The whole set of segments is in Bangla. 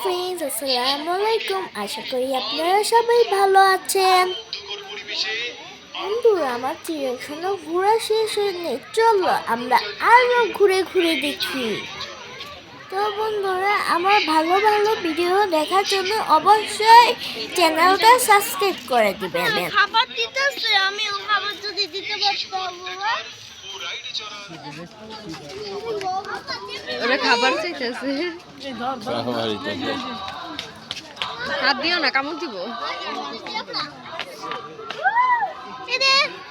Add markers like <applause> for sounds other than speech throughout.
ফ্রেন্ডস আসসালামু আলাইকুম। আশা করি আপনারা সবাই ভালো আছেন। বন্ধুরা, আমার চিড়িয়াখানা ঘোরা শেষ হয়নি। চলো, আমরা আরও ঘুরে ঘুরে দেখি। তো বন্ধুরা, আমার ভালো ভালো ভিডিও দেখার জন্য অবশ্যই চ্যানেলটা সাবস্ক্রাইব করে দিবেন। খাবার দিতেছে আমি খাবার যদি দিতে পারতাম ওরা খাবার চাইতেছে হাত দিও না কামড় দিব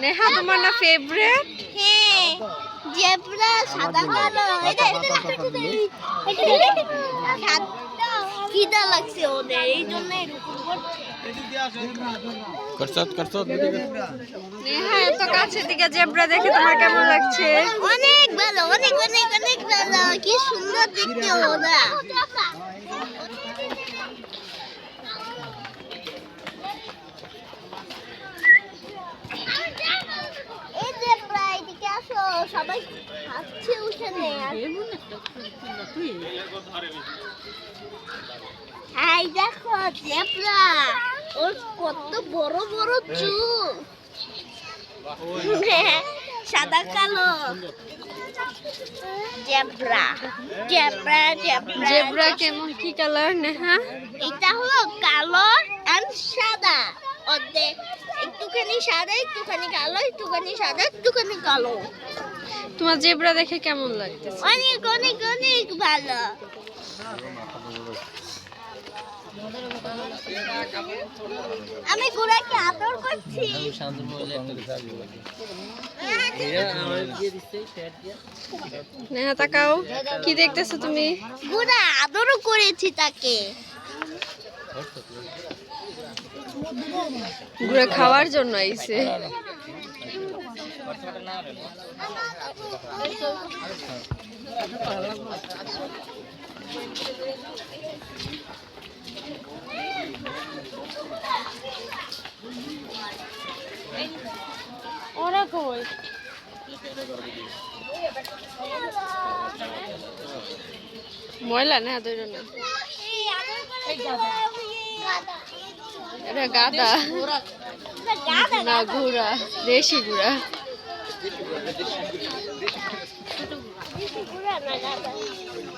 নেহা তোমার না ফেভারিট হ্যাঁ সাদা কালো এটা লাগছে ওদের এই জন্য করছত করছত। নেহা এত কাছে দিকে জেব্রা দেখে তোমার কেমন লাগছে? অনেক ভালো অনেক অনেক অনেক ভালো। কি সুন্দর দেখতে ওরা। সবাই হাঁটছে উঠেনে এই দেখো জেব্রা। ওর কত বড় বড় চুল। <laughs> সাদা কালো। জেব্রা। জেব্রা জেব্রা জেব্রা কেমন কি কালার নেহা? এটা হলো কালো এন্ড সাদা। অর্ধেক একটুখানি সাদা একটুখানি কালো একটুখানি সাদা একটুখানি কালো। তোমার জেব্রা দেখে কেমন লাগতেছে? অনেক অনেক অনেক ভালো। আমি গুড়াকে আদর করছি। নেহা তাকাও। কি দেখতেছো তুমি? গুড়া আদরও করেছি তাকে। ঘুরে খাওয়ার জন্য আইছে। ওরা কই ময়লা না ধরে না এটা গাদা না ঘোড়া দেশি ঘোড়া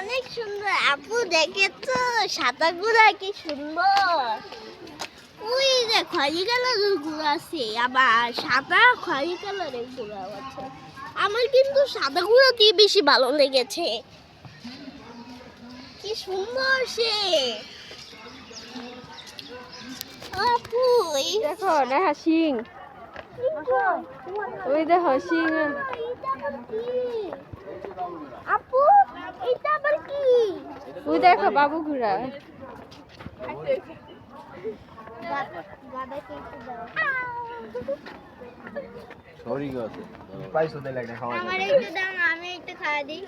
অনেক সুন্দর। আপু দেখে তো সাদা গুড়া কি সুন্দর। ওই যে খয়রি কালারের গুড়া আছে আবার সাদা খয়রি কালারের গুড়া আছে। আমার কিন্তু সাদা গুঁড়া দিয়ে বেশি ভালো লেগেছে। কি সুন্দর সে। আপু দেখো নেহা সিং ওই দেখো সিং এটা আবার কি? আপু এটা আবার কি ওই দেখো বাবু ঘোড়া সরি গো। পাইছো দে লাগে খাওয়া আমার একটু দাও না, আমি একটু খাওয়া দিই।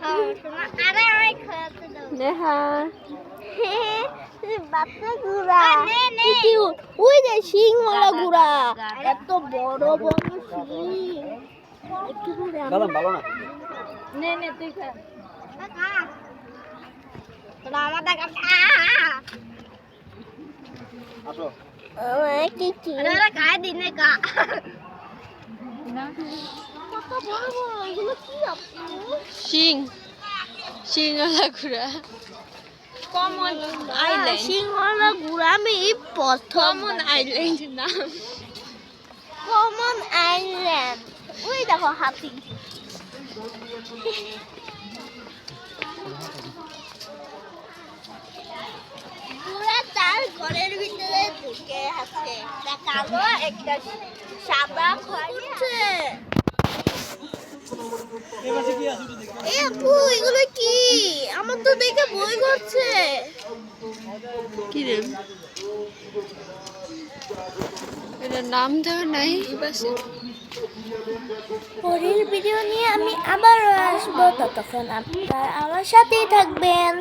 খাও, শোনা। আরে আমায় খাওয়াতে দাও। নেহা। <laughs> বাচ্চা গুড়া ওই যে শিং ওলা গুড়া এত বড় বড় শিং একটু ভালো না? নে নে তুই খা। সিং সিংওয়ালা ঘোড়া কমন আইল্যান্ড সিংহলা গুড়া আমি এই আইল্যান্ড নাম। কমন আইল্যান্ড ওই দেখো হাতি। পুরা তার ঘরের ভিতরে ঢুকে আছে। একটা কালো একটা সাদা করছে এই আপু এগুলো কি? আমার তো দেখে বই করছে। কি রে? এটার নাম দেওয়া নাই। বাসে পরের ভিডিও নিয়ে আমি আবারও আসব। ততক্ষণ আপনারা আমার সাথেই থাকবেন।